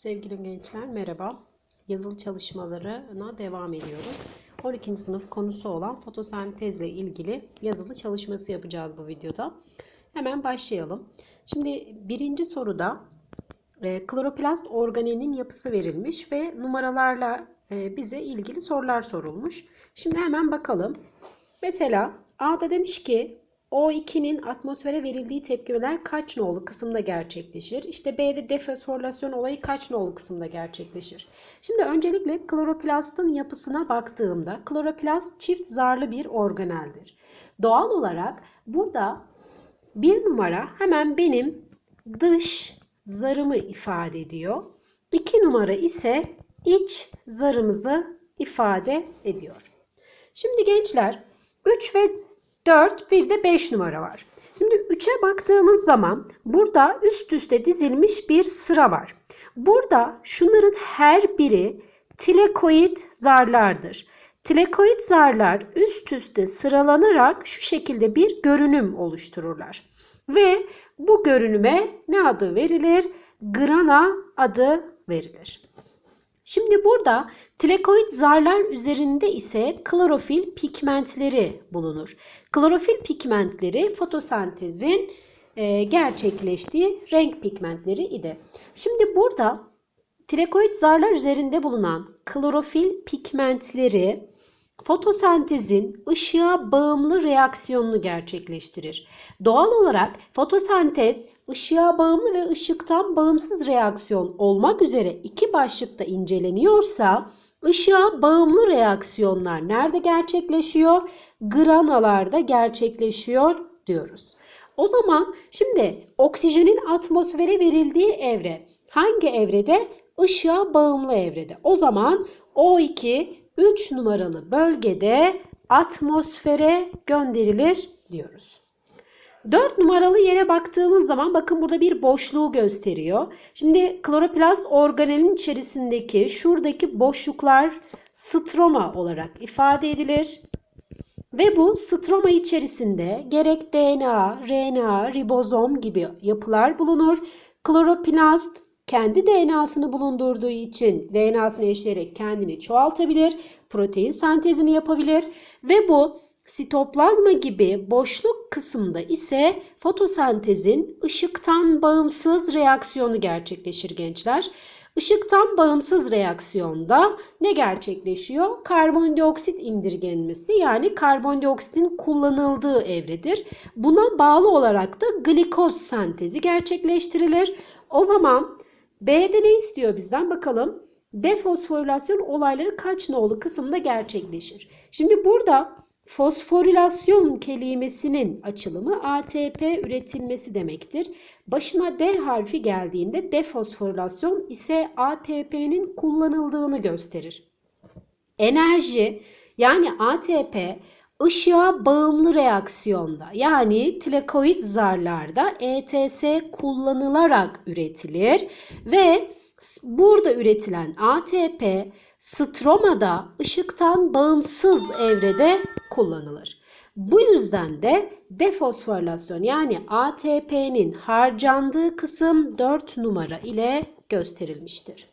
Sevgili gençler merhaba. Yazılı çalışmalarına devam ediyoruz. 12. sınıf konusu olan fotosentezle ilgili yazılı çalışması yapacağız bu videoda. Hemen başlayalım. Şimdi birinci soruda e, kloroplast organelinin yapısı verilmiş ve numaralarla e, bize ilgili sorular sorulmuş. Şimdi hemen bakalım. Mesela A'da demiş ki O2'nin atmosfere verildiği tepkimeler kaç nolu kısımda gerçekleşir? İşte B'de defosforilasyon olayı kaç nolu kısımda gerçekleşir? Şimdi öncelikle kloroplastın yapısına baktığımda kloroplast çift zarlı bir organeldir. Doğal olarak burada bir numara hemen benim dış zarımı ifade ediyor. İki numara ise iç zarımızı ifade ediyor. Şimdi gençler 3 ve 4 bir de 5 numara var. Şimdi 3'e baktığımız zaman burada üst üste dizilmiş bir sıra var. Burada şunların her biri tilekoid zarlardır. Tilekoid zarlar üst üste sıralanarak şu şekilde bir görünüm oluştururlar. Ve bu görünüme ne adı verilir? Grana adı verilir. Şimdi burada tilekoid zarlar üzerinde ise klorofil pigmentleri bulunur. Klorofil pigmentleri fotosentezin e, gerçekleştiği renk pigmentleri idi. Şimdi burada tilekoid zarlar üzerinde bulunan klorofil pigmentleri fotosentezin ışığa bağımlı reaksiyonunu gerçekleştirir. Doğal olarak fotosentez ışığa bağımlı ve ışıktan bağımsız reaksiyon olmak üzere iki başlıkta inceleniyorsa ışığa bağımlı reaksiyonlar nerede gerçekleşiyor? Granalarda gerçekleşiyor diyoruz. O zaman şimdi oksijenin atmosfere verildiği evre hangi evrede? Işığa bağımlı evrede. O zaman O2 3 numaralı bölgede atmosfere gönderilir diyoruz. 4 numaralı yere baktığımız zaman bakın burada bir boşluğu gösteriyor. Şimdi kloroplast organelin içerisindeki şuradaki boşluklar stroma olarak ifade edilir. Ve bu stroma içerisinde gerek DNA, RNA, ribozom gibi yapılar bulunur. Kloroplast kendi DNA'sını bulundurduğu için DNA'sını eşleyerek kendini çoğaltabilir, protein sentezini yapabilir ve bu sitoplazma gibi boşluk kısımda ise fotosentezin ışıktan bağımsız reaksiyonu gerçekleşir gençler. Işıktan bağımsız reaksiyonda ne gerçekleşiyor? Karbondioksit indirgenmesi yani karbondioksitin kullanıldığı evredir. Buna bağlı olarak da glikoz sentezi gerçekleştirilir. O zaman B'de ne istiyor bizden bakalım. Defosforilasyon olayları kaç nolu kısımda gerçekleşir? Şimdi burada fosforilasyon kelimesinin açılımı ATP üretilmesi demektir. Başına D harfi geldiğinde defosforilasyon ise ATP'nin kullanıldığını gösterir. Enerji yani ATP ışığa bağımlı reaksiyonda yani tilekoid zarlarda ETS kullanılarak üretilir ve burada üretilen ATP stromada ışıktan bağımsız evrede kullanılır. Bu yüzden de defosforilasyon yani ATP'nin harcandığı kısım 4 numara ile gösterilmiştir.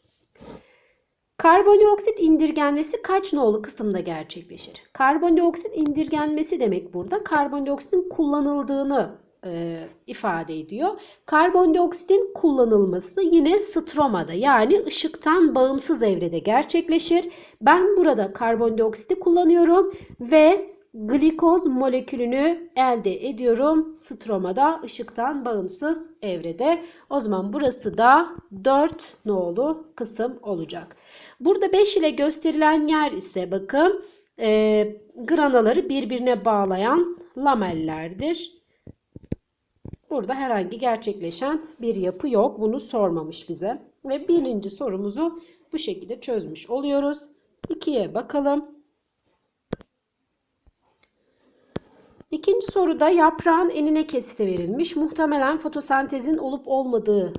Karbondioksit indirgenmesi kaç nolu kısımda gerçekleşir? Karbondioksit indirgenmesi demek burada karbondioksitin kullanıldığını e, ifade ediyor. Karbondioksitin kullanılması yine stromada yani ışıktan bağımsız evrede gerçekleşir. Ben burada karbondioksiti kullanıyorum ve glikoz molekülünü elde ediyorum stromada ışıktan bağımsız evrede. O zaman burası da 4 nolu kısım olacak. Burada 5 ile gösterilen yer ise bakın e, granaları birbirine bağlayan lamellerdir. Burada herhangi gerçekleşen bir yapı yok. Bunu sormamış bize. Ve birinci sorumuzu bu şekilde çözmüş oluyoruz. İkiye bakalım. İkinci soruda yaprağın enine kesite verilmiş. Muhtemelen fotosentezin olup olmadığı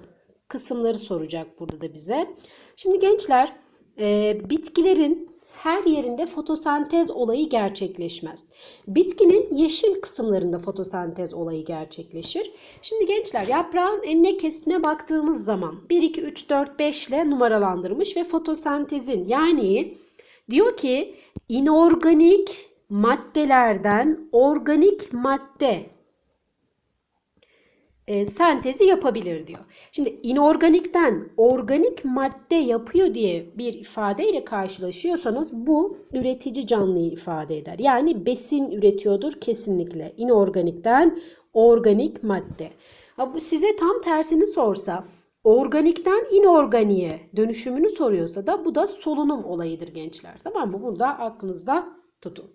kısımları soracak burada da bize. Şimdi gençler e, bitkilerin her yerinde fotosentez olayı gerçekleşmez. Bitkinin yeşil kısımlarında fotosentez olayı gerçekleşir. Şimdi gençler yaprağın enine kesine baktığımız zaman 1, 2, 3, 4, 5 ile numaralandırmış ve fotosentezin yani diyor ki inorganik maddelerden organik madde e, sentezi yapabilir diyor. Şimdi inorganikten organik madde yapıyor diye bir ifadeyle karşılaşıyorsanız bu üretici canlıyı ifade eder. Yani besin üretiyordur kesinlikle. İnorganikten organik madde. Ha, bu size tam tersini sorsa organikten inorganiğe dönüşümünü soruyorsa da bu da solunum olayıdır gençler. Tamam mı? Bunu da aklınızda tutun.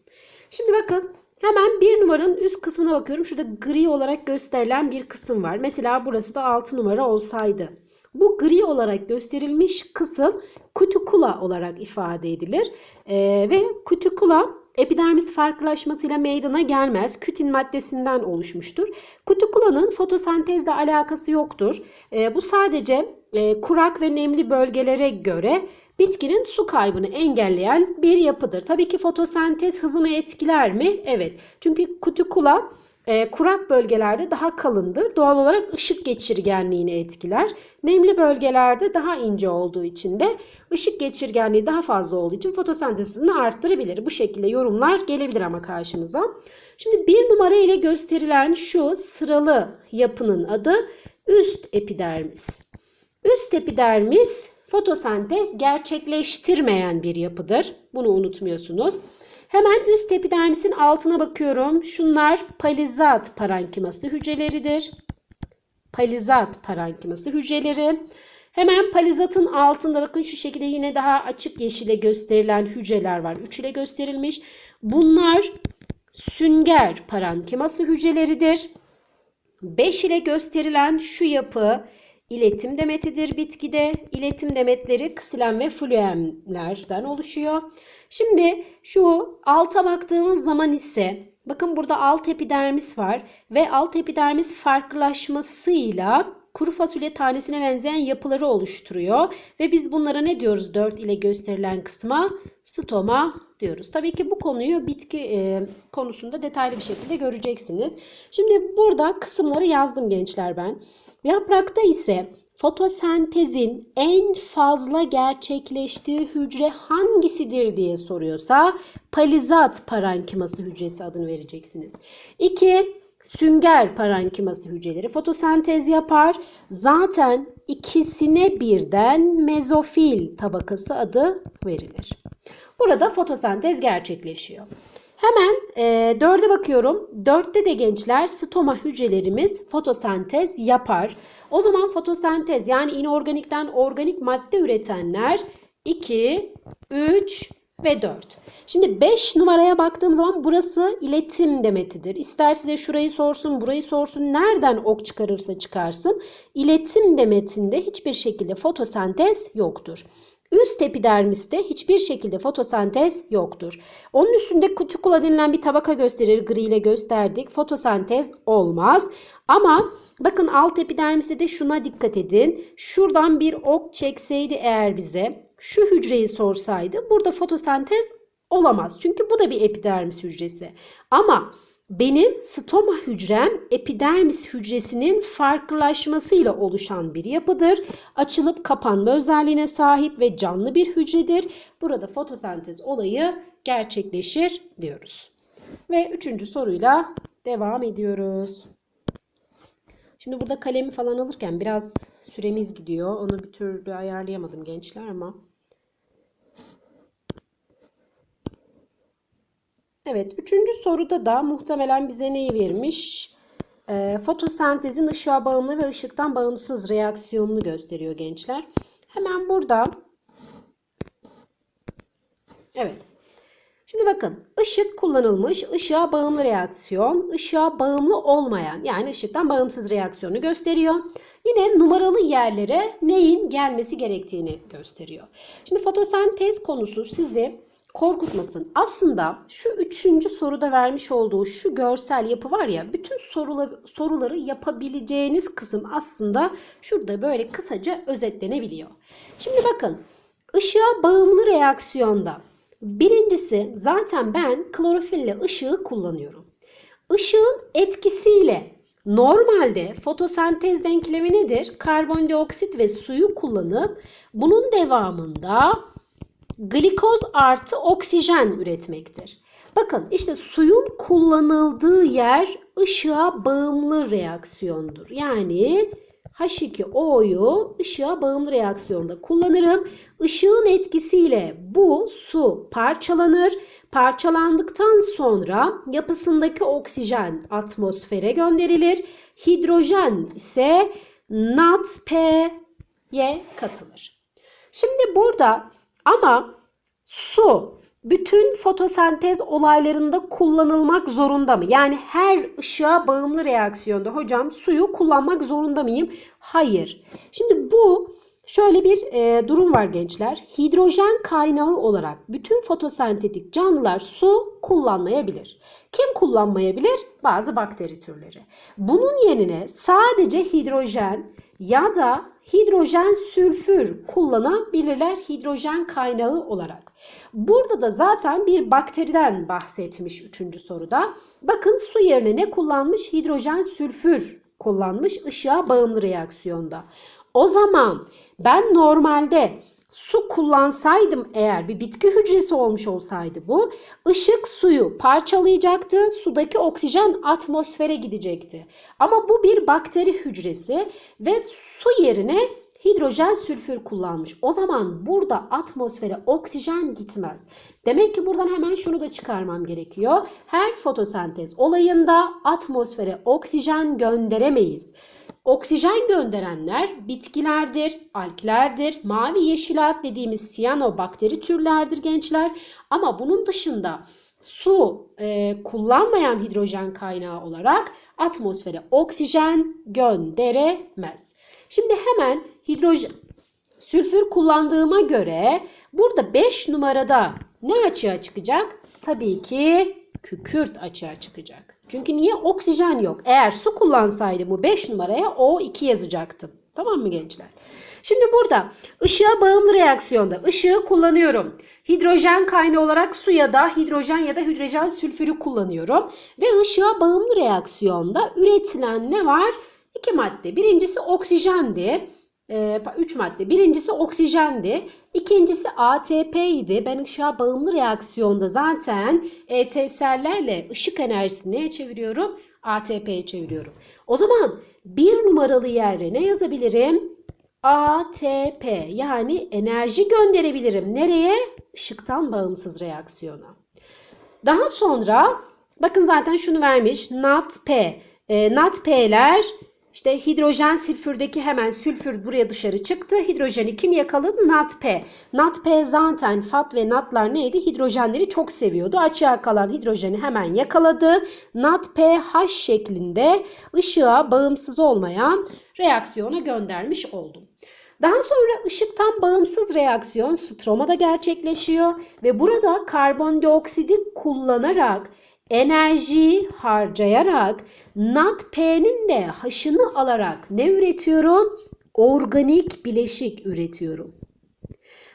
Şimdi bakın Hemen bir numaranın üst kısmına bakıyorum. Şurada gri olarak gösterilen bir kısım var. Mesela burası da 6 numara olsaydı. Bu gri olarak gösterilmiş kısım kutikula olarak ifade edilir. Ee, ve kutikula epidermis farklılaşmasıyla meydana gelmez. Kütin maddesinden oluşmuştur. Kutikulanın fotosentezle alakası yoktur. Ee, bu sadece e, kurak ve nemli bölgelere göre bitkinin su kaybını engelleyen bir yapıdır. Tabii ki fotosentez hızını etkiler mi? Evet. Çünkü kutikula e, kurak bölgelerde daha kalındır. Doğal olarak ışık geçirgenliğini etkiler. Nemli bölgelerde daha ince olduğu için de ışık geçirgenliği daha fazla olduğu için fotosentez hızını arttırabilir. Bu şekilde yorumlar gelebilir ama karşımıza. Şimdi bir numara ile gösterilen şu sıralı yapının adı üst epidermis. Üst epidermis fotosentez gerçekleştirmeyen bir yapıdır. Bunu unutmuyorsunuz. Hemen üst epidermisin altına bakıyorum. Şunlar palizat parenkiması hücreleridir. Palizat parenkiması hücreleri. Hemen palizatın altında bakın şu şekilde yine daha açık yeşile gösterilen hücreler var. 3 ile gösterilmiş. Bunlar sünger parenkiması hücreleridir. 5 ile gösterilen şu yapı iletim demetidir bitkide. İletim demetleri ksilen ve fluemlerden oluşuyor. Şimdi şu alta baktığımız zaman ise bakın burada alt epidermis var ve alt epidermis farklılaşmasıyla kuru fasulye tanesine benzeyen yapıları oluşturuyor. Ve biz bunlara ne diyoruz 4 ile gösterilen kısma? Stoma diyoruz. Tabii ki bu konuyu bitki e, konusunda detaylı bir şekilde göreceksiniz. Şimdi burada kısımları yazdım gençler ben. Yaprakta ise fotosentezin en fazla gerçekleştiği hücre hangisidir diye soruyorsa palizat parenkiması hücresi adını vereceksiniz. 2. Sünger parenkiması hücreleri fotosentez yapar. Zaten ikisine birden mezofil tabakası adı verilir. Burada fotosentez gerçekleşiyor. Hemen e, dörde bakıyorum. Dörtte de gençler stoma hücrelerimiz fotosentez yapar. O zaman fotosentez yani inorganikten organik madde üretenler 2, 3 ve 4. Şimdi 5 numaraya baktığım zaman burası iletim demetidir. İster size şurayı sorsun, burayı sorsun. Nereden ok çıkarırsa çıkarsın. İletim demetinde hiçbir şekilde fotosentez yoktur. Üst epidermiste hiçbir şekilde fotosentez yoktur. Onun üstünde kutikula denilen bir tabaka gösterir. Gri ile gösterdik. Fotosentez olmaz. Ama bakın alt epidermiste de şuna dikkat edin. Şuradan bir ok çekseydi eğer bize şu hücreyi sorsaydı burada fotosentez olamaz. Çünkü bu da bir epidermis hücresi. Ama benim stoma hücrem epidermis hücresinin farklılaşmasıyla oluşan bir yapıdır. Açılıp kapanma özelliğine sahip ve canlı bir hücredir. Burada fotosentez olayı gerçekleşir diyoruz. Ve üçüncü soruyla devam ediyoruz. Şimdi burada kalemi falan alırken biraz süremiz gidiyor. Onu bir türlü ayarlayamadım gençler ama Evet, üçüncü soruda da muhtemelen bize neyi vermiş? E, fotosentezin ışığa bağımlı ve ışıktan bağımsız reaksiyonunu gösteriyor gençler. Hemen burada Evet. Şimdi bakın ışık kullanılmış. ışığa bağımlı reaksiyon, ışığa bağımlı olmayan yani ışıktan bağımsız reaksiyonu gösteriyor. Yine numaralı yerlere neyin gelmesi gerektiğini gösteriyor. Şimdi fotosentez konusu sizi korkutmasın. Aslında şu üçüncü soruda vermiş olduğu şu görsel yapı var ya bütün soruları, soruları yapabileceğiniz kısım aslında şurada böyle kısaca özetlenebiliyor. Şimdi bakın ışığa bağımlı reaksiyonda Birincisi zaten ben klorofille ışığı kullanıyorum. Işığın etkisiyle normalde fotosentez denklemi nedir? Karbondioksit ve suyu kullanıp bunun devamında glikoz artı oksijen üretmektir. Bakın işte suyun kullanıldığı yer ışığa bağımlı reaksiyondur. Yani H2O'yu ışığa bağımlı reaksiyonda kullanırım. Işığın etkisiyle bu su parçalanır. Parçalandıktan sonra yapısındaki oksijen atmosfere gönderilir. Hidrojen ise NADP'ye katılır. Şimdi burada ama su bütün fotosentez olaylarında kullanılmak zorunda mı? Yani her ışığa bağımlı reaksiyonda hocam suyu kullanmak zorunda mıyım? Hayır. Şimdi bu şöyle bir e, durum var gençler. Hidrojen kaynağı olarak bütün fotosentetik canlılar su kullanmayabilir. Kim kullanmayabilir? Bazı bakteri türleri. Bunun yerine sadece hidrojen ya da hidrojen sülfür kullanabilirler hidrojen kaynağı olarak. Burada da zaten bir bakteriden bahsetmiş üçüncü soruda. Bakın su yerine ne kullanmış? Hidrojen sülfür kullanmış ışığa bağımlı reaksiyonda. O zaman ben normalde su kullansaydım eğer bir bitki hücresi olmuş olsaydı bu ışık suyu parçalayacaktı. Sudaki oksijen atmosfere gidecekti. Ama bu bir bakteri hücresi ve su yerine hidrojen sülfür kullanmış. O zaman burada atmosfere oksijen gitmez. Demek ki buradan hemen şunu da çıkarmam gerekiyor. Her fotosentez olayında atmosfere oksijen gönderemeyiz. Oksijen gönderenler bitkilerdir, alklerdir, mavi yeşil alk dediğimiz siyanobakteri türlerdir gençler. Ama bunun dışında su e, kullanmayan hidrojen kaynağı olarak atmosfere oksijen gönderemez. Şimdi hemen hidrojen sülfür kullandığıma göre burada 5 numarada ne açığa çıkacak? Tabii ki kükürt açığa çıkacak. Çünkü niye? Oksijen yok. Eğer su kullansaydı bu 5 numaraya O2 yazacaktım. Tamam mı gençler? Şimdi burada ışığa bağımlı reaksiyonda ışığı kullanıyorum. Hidrojen kaynağı olarak su ya da hidrojen ya da hidrojen sülfürü kullanıyorum. Ve ışığa bağımlı reaksiyonda üretilen ne var? İki madde. Birincisi oksijendi. Ee, üç madde. Birincisi oksijendi. İkincisi ATP idi. Ben ışığa bağımlı reaksiyonda zaten ETS'lerle ışık enerjisini çeviriyorum? ATP'ye çeviriyorum. O zaman bir numaralı yere ne yazabilirim? ATP yani enerji gönderebilirim. Nereye? Işıktan bağımsız reaksiyona. Daha sonra bakın zaten şunu vermiş. NADP. E, NADP'ler işte hidrojen sülfürdeki hemen sülfür buraya dışarı çıktı. Hidrojeni kim yakaladı? NADP. NADP zaten FAT ve NAD'lar neydi? Hidrojenleri çok seviyordu. Açığa kalan hidrojeni hemen yakaladı. NADP H şeklinde ışığa bağımsız olmayan reaksiyona göndermiş oldum. Daha sonra ışıktan bağımsız reaksiyon stromada gerçekleşiyor ve burada karbondioksidi kullanarak enerji harcayarak NADP'nin de haşını alarak ne üretiyorum? Organik bileşik üretiyorum.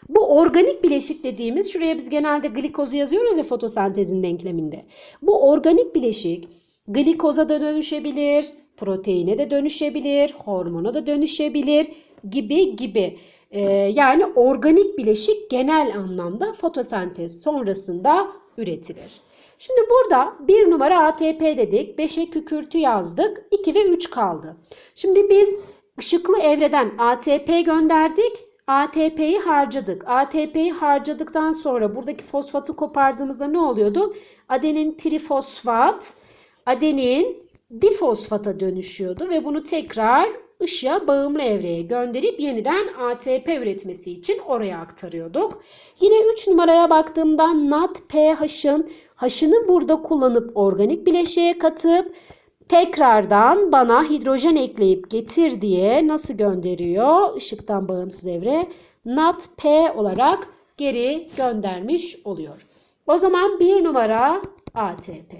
Bu organik bileşik dediğimiz şuraya biz genelde glikozu yazıyoruz ya fotosentezin denkleminde. Bu organik bileşik glikoza da dönüşebilir, proteine de dönüşebilir, hormona da dönüşebilir gibi gibi. Ee, yani organik bileşik genel anlamda fotosentez sonrasında üretilir. Şimdi burada bir numara ATP dedik. 5'e kükürtü yazdık. 2 ve 3 kaldı. Şimdi biz ışıklı evreden ATP gönderdik. ATP'yi harcadık. ATP'yi harcadıktan sonra buradaki fosfatı kopardığımızda ne oluyordu? Adenin trifosfat, adenin difosfata dönüşüyordu ve bunu tekrar ışığa bağımlı evreye gönderip yeniden ATP üretmesi için oraya aktarıyorduk. Yine 3 numaraya baktığımda NADPH'ın H'ını burada kullanıp organik bileşiğe katıp tekrardan bana hidrojen ekleyip getir diye nasıl gönderiyor? Işıktan bağımsız evre NADP olarak geri göndermiş oluyor. O zaman bir numara ATP.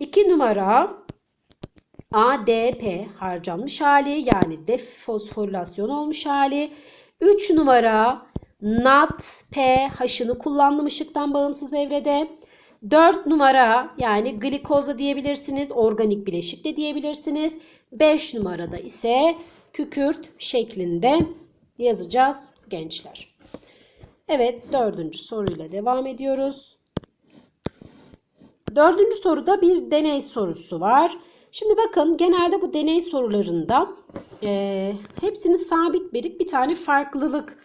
2 numara ADP harcanmış hali yani defosforilasyon olmuş hali. 3 numara NAT pH'ını kullandım ışıktan bağımsız evrede. 4 numara yani glikoza diyebilirsiniz, organik bileşik de diyebilirsiniz. 5 numarada ise kükürt şeklinde yazacağız gençler. Evet dördüncü soruyla devam ediyoruz. Dördüncü soruda bir deney sorusu var. Şimdi bakın genelde bu deney sorularında e, hepsini sabit verip bir tane farklılık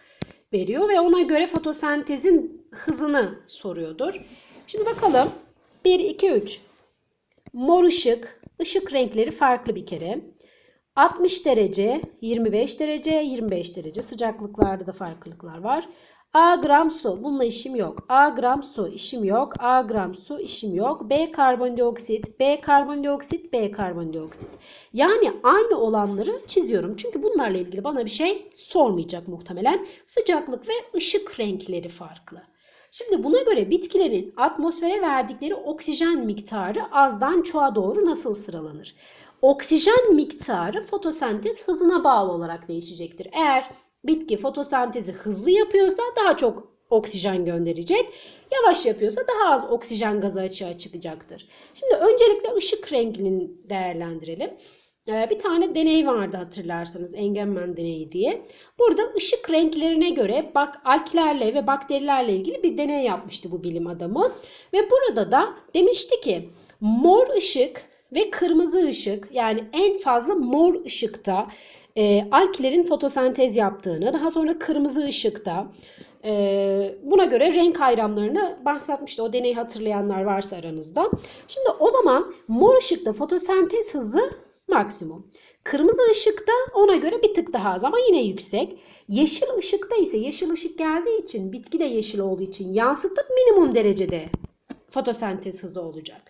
veriyor ve ona göre fotosentezin hızını soruyordur. Şimdi bakalım 1, 2, 3 mor ışık, ışık renkleri farklı bir kere. 60 derece, 25 derece, 25 derece sıcaklıklarda da farklılıklar var. A gram su. Bununla işim yok. A gram su işim yok. A gram su işim yok. B karbondioksit, B karbondioksit, B karbondioksit. Yani aynı olanları çiziyorum. Çünkü bunlarla ilgili bana bir şey sormayacak muhtemelen. Sıcaklık ve ışık renkleri farklı. Şimdi buna göre bitkilerin atmosfere verdikleri oksijen miktarı azdan çoğa doğru nasıl sıralanır? Oksijen miktarı fotosentez hızına bağlı olarak değişecektir. Eğer bitki fotosentezi hızlı yapıyorsa daha çok oksijen gönderecek. Yavaş yapıyorsa daha az oksijen gazı açığa çıkacaktır. Şimdi öncelikle ışık rengini değerlendirelim. Ee, bir tane deney vardı hatırlarsanız Engelman deneyi diye. Burada ışık renklerine göre bak alklerle ve bakterilerle ilgili bir deney yapmıştı bu bilim adamı. Ve burada da demişti ki mor ışık ve kırmızı ışık yani en fazla mor ışıkta e, alkilerin fotosentez yaptığını daha sonra kırmızı ışıkta e, buna göre renk ayrımlarını bahsetmişti. O deneyi hatırlayanlar varsa aranızda. Şimdi o zaman mor ışıkta fotosentez hızı maksimum. Kırmızı ışıkta ona göre bir tık daha az ama yine yüksek. Yeşil ışıkta ise yeşil ışık geldiği için bitki de yeşil olduğu için yansıtıp minimum derecede fotosentez hızı olacak.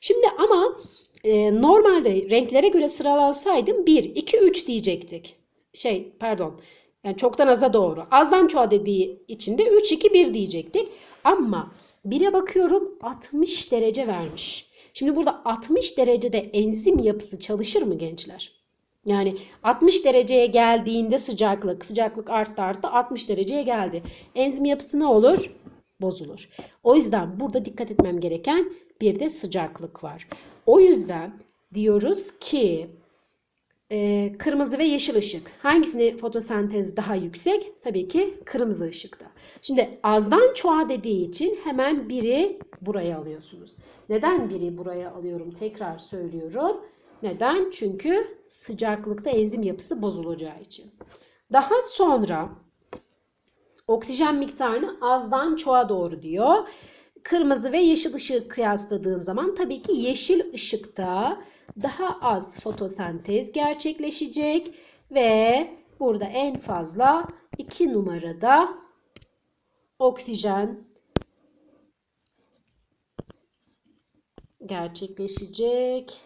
Şimdi ama e, normalde renklere göre sıralansaydım 1, 2, 3 diyecektik. Şey pardon yani çoktan aza doğru. Azdan çoğa dediği için de 3, 2, 1 diyecektik. Ama 1'e bakıyorum 60 derece vermiş. Şimdi burada 60 derecede enzim yapısı çalışır mı gençler? Yani 60 dereceye geldiğinde sıcaklık, sıcaklık arttı arttı 60 dereceye geldi. Enzim yapısı ne olur? Bozulur. O yüzden burada dikkat etmem gereken bir de sıcaklık var. O yüzden diyoruz ki e, kırmızı ve yeşil ışık. Hangisinde fotosentez daha yüksek? Tabii ki kırmızı ışıkta. Şimdi azdan çoğa dediği için hemen biri buraya alıyorsunuz. Neden biri buraya alıyorum? Tekrar söylüyorum. Neden? Çünkü sıcaklıkta enzim yapısı bozulacağı için. Daha sonra oksijen miktarını azdan çoğa doğru diyor. Kırmızı ve yeşil ışığı kıyasladığım zaman tabii ki yeşil ışıkta daha az fotosentez gerçekleşecek ve burada en fazla 2 numarada oksijen gerçekleşecek.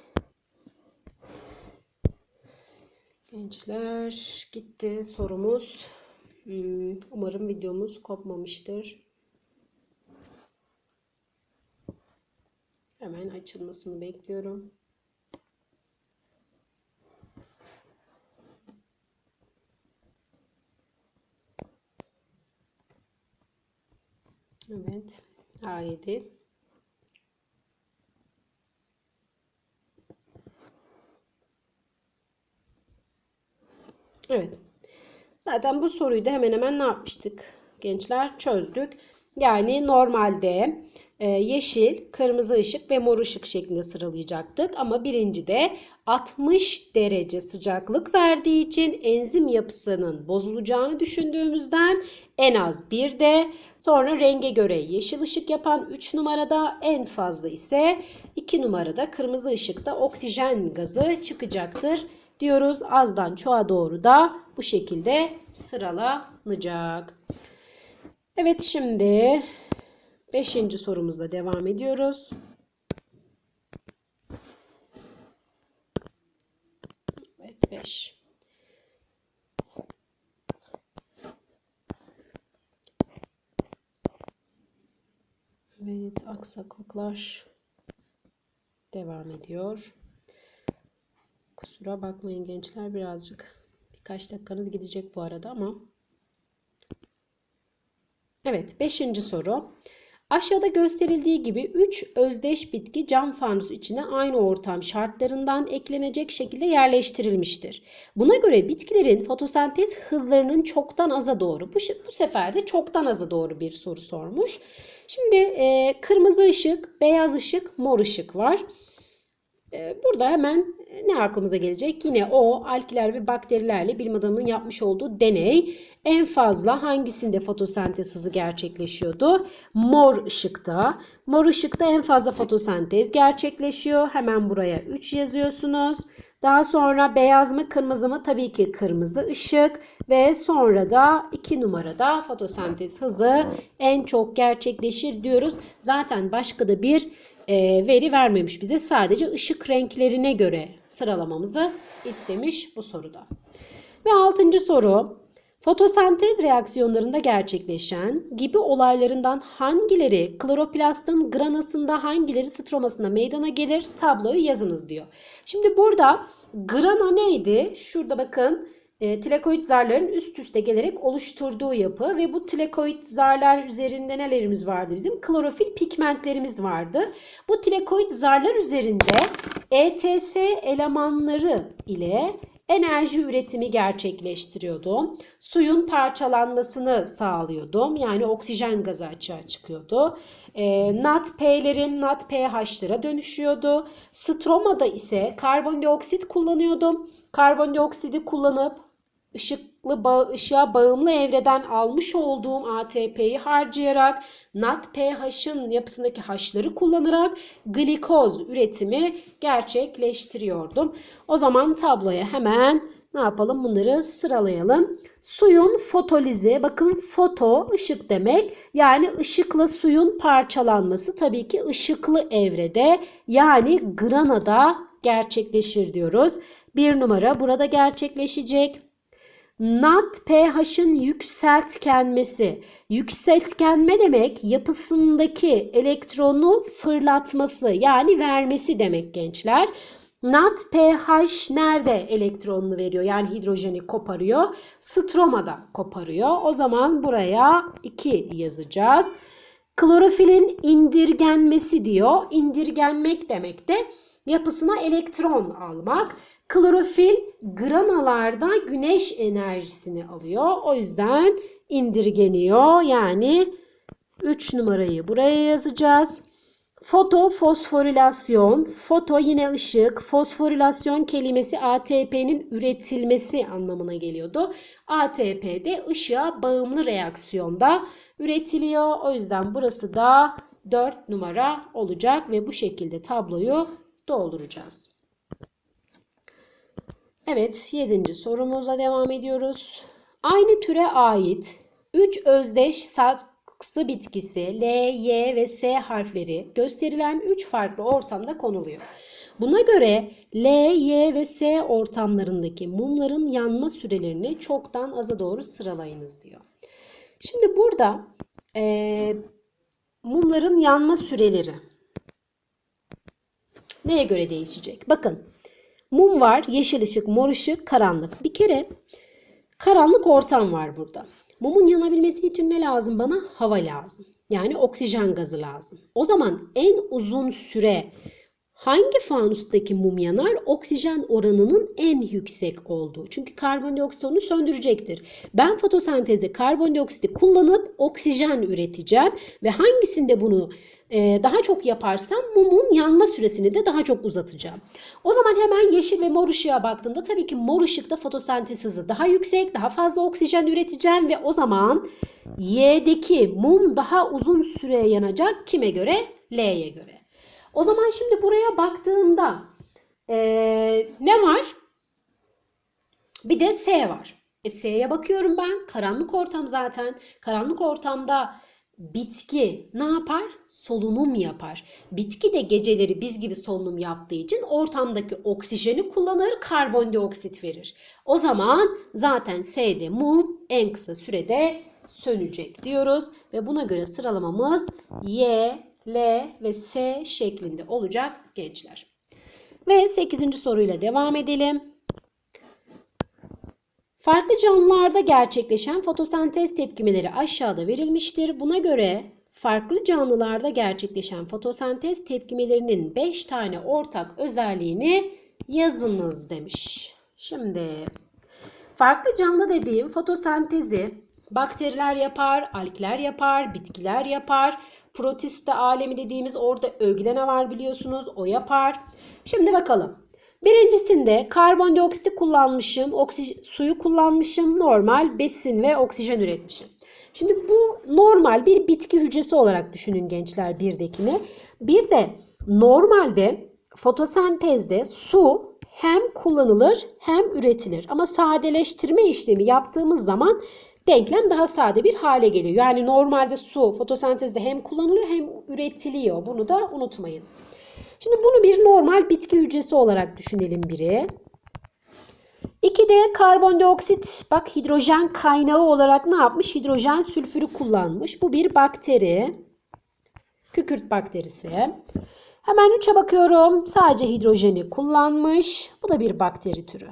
Gençler gitti sorumuz. Hmm, umarım videomuz kopmamıştır. Hemen açılmasını bekliyorum. Evet. A7. Evet. Zaten bu soruyu da hemen hemen ne yapmıştık? Gençler çözdük. Yani normalde yeşil, kırmızı ışık ve mor ışık şeklinde sıralayacaktık. Ama birinci de 60 derece sıcaklık verdiği için enzim yapısının bozulacağını düşündüğümüzden en az bir de sonra renge göre yeşil ışık yapan 3 numarada en fazla ise 2 numarada kırmızı ışıkta oksijen gazı çıkacaktır diyoruz. Azdan çoğa doğru da bu şekilde sıralanacak. Evet şimdi beşinci sorumuzla devam ediyoruz. Evet 5. Evet aksaklıklar devam ediyor. Kusura bakmayın gençler birazcık birkaç dakikanız gidecek bu arada ama Evet, beşinci soru. Aşağıda gösterildiği gibi 3 özdeş bitki cam fanus içine aynı ortam şartlarından eklenecek şekilde yerleştirilmiştir. Buna göre bitkilerin fotosentez hızlarının çoktan aza doğru, bu, bu sefer de çoktan aza doğru bir soru sormuş. Şimdi e, kırmızı ışık, beyaz ışık, mor ışık var. E, burada hemen ne aklımıza gelecek? Yine o alkiler ve bakterilerle bilim adamının yapmış olduğu deney en fazla hangisinde fotosentez hızı gerçekleşiyordu? Mor ışıkta. Mor ışıkta en fazla fotosentez gerçekleşiyor. Hemen buraya 3 yazıyorsunuz. Daha sonra beyaz mı kırmızı mı? Tabii ki kırmızı ışık ve sonra da 2 numarada fotosentez hızı en çok gerçekleşir diyoruz. Zaten başka da bir e, veri vermemiş bize. Sadece ışık renklerine göre sıralamamızı istemiş bu soruda. Ve altıncı soru. Fotosentez reaksiyonlarında gerçekleşen gibi olaylarından hangileri kloroplastın granasında hangileri stromasında meydana gelir tabloyu yazınız diyor. Şimdi burada grana neydi? Şurada bakın e, tilakoid zarların üst üste gelerek oluşturduğu yapı ve bu tilakoid zarlar üzerinde nelerimiz vardı bizim? Klorofil pigmentlerimiz vardı. Bu tilakoid zarlar üzerinde ETS elemanları ile enerji üretimi gerçekleştiriyordum. Suyun parçalanmasını sağlıyordum. Yani oksijen gazı açığa çıkıyordu. E, NADP'lerin NADPH'lara dönüşüyordu. Stromada ise karbondioksit kullanıyordum. Karbondioksidi kullanıp ışıklı bağ, ışığa bağımlı evreden almış olduğum ATP'yi harcayarak NADPH'ın yapısındaki H'ları kullanarak glikoz üretimi gerçekleştiriyordum. O zaman tabloya hemen ne yapalım bunları sıralayalım. Suyun fotolizi bakın foto ışık demek yani ışıkla suyun parçalanması tabii ki ışıklı evrede yani granada gerçekleşir diyoruz. Bir numara burada gerçekleşecek. NAD pH'ın yükseltgenmesi. Yükseltgenme demek yapısındaki elektronu fırlatması yani vermesi demek gençler. NAD pH nerede elektronunu veriyor? Yani hidrojeni koparıyor. Stromada koparıyor. O zaman buraya 2 yazacağız. Klorofilin indirgenmesi diyor. İndirgenmek demek de yapısına elektron almak. Klorofil granalarda güneş enerjisini alıyor. O yüzden indirgeniyor. Yani 3 numarayı buraya yazacağız. Foto fosforilasyon, foto yine ışık, fosforilasyon kelimesi ATP'nin üretilmesi anlamına geliyordu. ATP de ışığa bağımlı reaksiyonda üretiliyor. O yüzden burası da 4 numara olacak ve bu şekilde tabloyu dolduracağız. Evet, yedinci sorumuzla devam ediyoruz. Aynı türe ait 3 özdeş saksı bitkisi L, Y ve S harfleri gösterilen 3 farklı ortamda konuluyor. Buna göre L, Y ve S ortamlarındaki mumların yanma sürelerini çoktan aza doğru sıralayınız diyor. Şimdi burada e, mumların yanma süreleri neye göre değişecek? Bakın Mum var, yeşil ışık, mor ışık, karanlık. Bir kere karanlık ortam var burada. Mumun yanabilmesi için ne lazım bana? Hava lazım. Yani oksijen gazı lazım. O zaman en uzun süre hangi fanustaki mum yanar? Oksijen oranının en yüksek olduğu. Çünkü karbondioksit onu söndürecektir. Ben fotosentezde karbondioksiti kullanıp oksijen üreteceğim ve hangisinde bunu e, daha çok yaparsam mumun yanma süresini de daha çok uzatacağım. O zaman hemen yeşil ve mor ışığa baktığımda tabii ki mor ışıkta fotosentez hızı daha yüksek, daha fazla oksijen üreteceğim ve o zaman Y'deki mum daha uzun süre yanacak. Kime göre? L'ye göre. O zaman şimdi buraya baktığımda ee, ne var? Bir de S var. E, S'ye bakıyorum ben. Karanlık ortam zaten. Karanlık ortamda bitki ne yapar? Solunum yapar. Bitki de geceleri biz gibi solunum yaptığı için ortamdaki oksijeni kullanır, karbondioksit verir. O zaman zaten S'de mum en kısa sürede sönecek diyoruz ve buna göre sıralamamız Y, L ve S şeklinde olacak gençler. Ve 8. soruyla devam edelim. Farklı canlılarda gerçekleşen fotosentez tepkimeleri aşağıda verilmiştir. Buna göre farklı canlılarda gerçekleşen fotosentez tepkimelerinin 5 tane ortak özelliğini yazınız demiş. Şimdi farklı canlı dediğim fotosentezi bakteriler yapar, algler yapar, bitkiler yapar. Protiste alemi dediğimiz orada ögle ne var biliyorsunuz o yapar. Şimdi bakalım. Birincisinde karbondioksit kullanmışım, oksi- suyu kullanmışım, normal besin ve oksijen üretmişim. Şimdi bu normal bir bitki hücresi olarak düşünün gençler birdekini. Bir de normalde fotosentezde su hem kullanılır hem üretilir. Ama sadeleştirme işlemi yaptığımız zaman denklem daha sade bir hale geliyor. Yani normalde su fotosentezde hem kullanılıyor hem üretiliyor. Bunu da unutmayın. Şimdi bunu bir normal bitki hücresi olarak düşünelim biri. İki de karbondioksit bak hidrojen kaynağı olarak ne yapmış? Hidrojen sülfürü kullanmış. Bu bir bakteri. Kükürt bakterisi. Hemen 3'e bakıyorum. Sadece hidrojeni kullanmış. Bu da bir bakteri türü.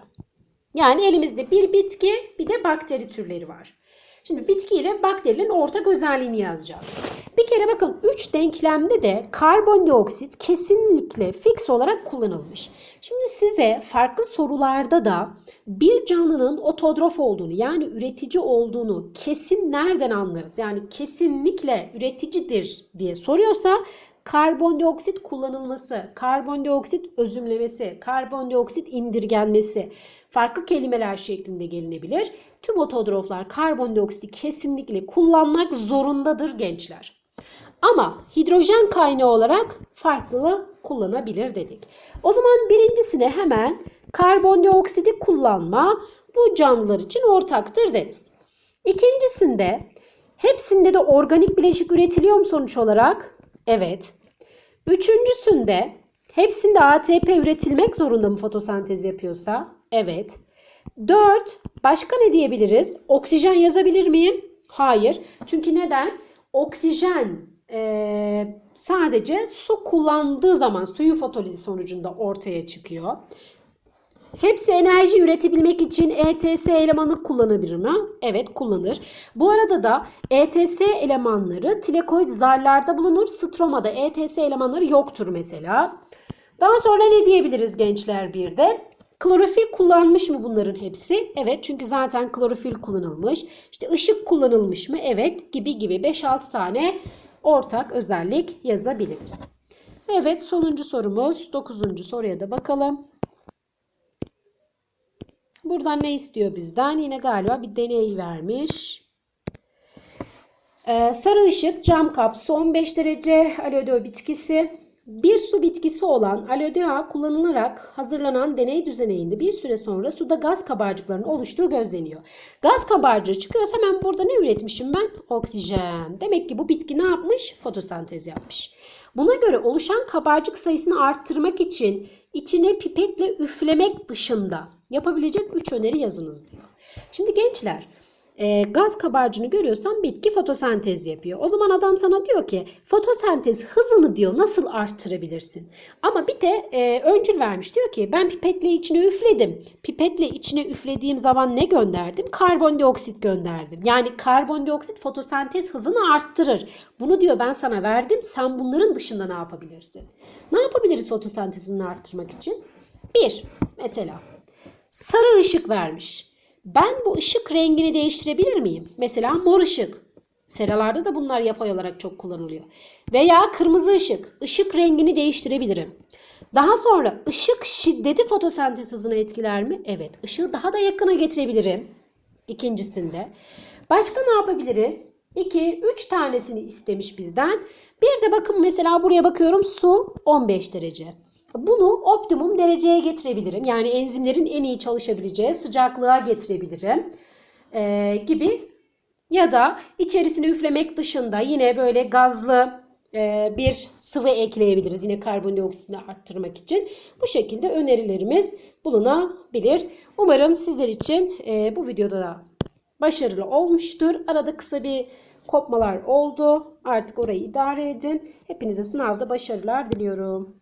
Yani elimizde bir bitki bir de bakteri türleri var. Şimdi bitki ile bakterinin ortak özelliğini yazacağız. Bir kere bakın 3 denklemde de karbondioksit kesinlikle fix olarak kullanılmış. Şimdi size farklı sorularda da bir canlının ototrof olduğunu yani üretici olduğunu kesin nereden anlarız? Yani kesinlikle üreticidir diye soruyorsa karbondioksit kullanılması, karbondioksit özümlemesi, karbondioksit indirgenmesi farklı kelimeler şeklinde gelinebilir. Tüm ototroflar karbondioksiti kesinlikle kullanmak zorundadır gençler. Ama hidrojen kaynağı olarak farklı kullanabilir dedik. O zaman birincisine hemen karbondioksidi kullanma bu canlılar için ortaktır deriz. İkincisinde hepsinde de organik bileşik üretiliyor mu sonuç olarak? Evet. Üçüncüsünde hepsinde ATP üretilmek zorunda mı fotosentez yapıyorsa? Evet. Dört, başka ne diyebiliriz? Oksijen yazabilir miyim? Hayır. Çünkü neden? Oksijen eee, sadece su kullandığı zaman suyun fotolizi sonucunda ortaya çıkıyor. Hepsi enerji üretebilmek için ETS elemanı kullanabilir mi? Evet kullanır. Bu arada da ETS elemanları tilekoid zarlarda bulunur. Stromada ETS elemanları yoktur mesela. Daha sonra ne diyebiliriz gençler bir de? Klorofil kullanmış mı bunların hepsi? Evet çünkü zaten klorofil kullanılmış. İşte ışık kullanılmış mı? Evet gibi gibi 5-6 tane ortak özellik yazabiliriz. Evet sonuncu sorumuz 9. soruya da bakalım. Buradan ne istiyor bizden? Yine galiba bir deney vermiş. Ee, sarı ışık, cam kap, su 15 derece, aloe bitkisi. Bir su bitkisi olan aloe kullanılarak hazırlanan deney düzeneyinde bir süre sonra suda gaz kabarcıklarının oluştuğu gözleniyor. Gaz kabarcığı çıkıyorsa hemen burada ne üretmişim ben? Oksijen. Demek ki bu bitki ne yapmış? Fotosentez yapmış. Buna göre oluşan kabarcık sayısını arttırmak için içine pipetle üflemek dışında yapabilecek 3 öneri yazınız diyor. Şimdi gençler e, gaz kabarcığını görüyorsan bitki fotosentez yapıyor. O zaman adam sana diyor ki fotosentez hızını diyor nasıl arttırabilirsin? Ama bir de e, öncül vermiş diyor ki ben pipetle içine üfledim. Pipetle içine üflediğim zaman ne gönderdim? Karbondioksit gönderdim. Yani karbondioksit fotosentez hızını arttırır. Bunu diyor ben sana verdim. Sen bunların dışında ne yapabilirsin? Ne yapabiliriz fotosentezini arttırmak için? Bir, mesela sarı ışık vermiş. Ben bu ışık rengini değiştirebilir miyim? Mesela mor ışık. Seralarda da bunlar yapay olarak çok kullanılıyor. Veya kırmızı ışık. Işık rengini değiştirebilirim. Daha sonra ışık şiddeti fotosentez hızını etkiler mi? Evet. Işığı daha da yakına getirebilirim. İkincisinde. Başka ne yapabiliriz? 2, 3 tanesini istemiş bizden. Bir de bakın mesela buraya bakıyorum su 15 derece. Bunu optimum dereceye getirebilirim. Yani enzimlerin en iyi çalışabileceği sıcaklığa getirebilirim ee, gibi. Ya da içerisine üflemek dışında yine böyle gazlı e, bir sıvı ekleyebiliriz. Yine karbondioksitini arttırmak için. Bu şekilde önerilerimiz bulunabilir. Umarım sizler için e, bu videoda da başarılı olmuştur. Arada kısa bir kopmalar oldu. Artık orayı idare edin. Hepinize sınavda başarılar diliyorum.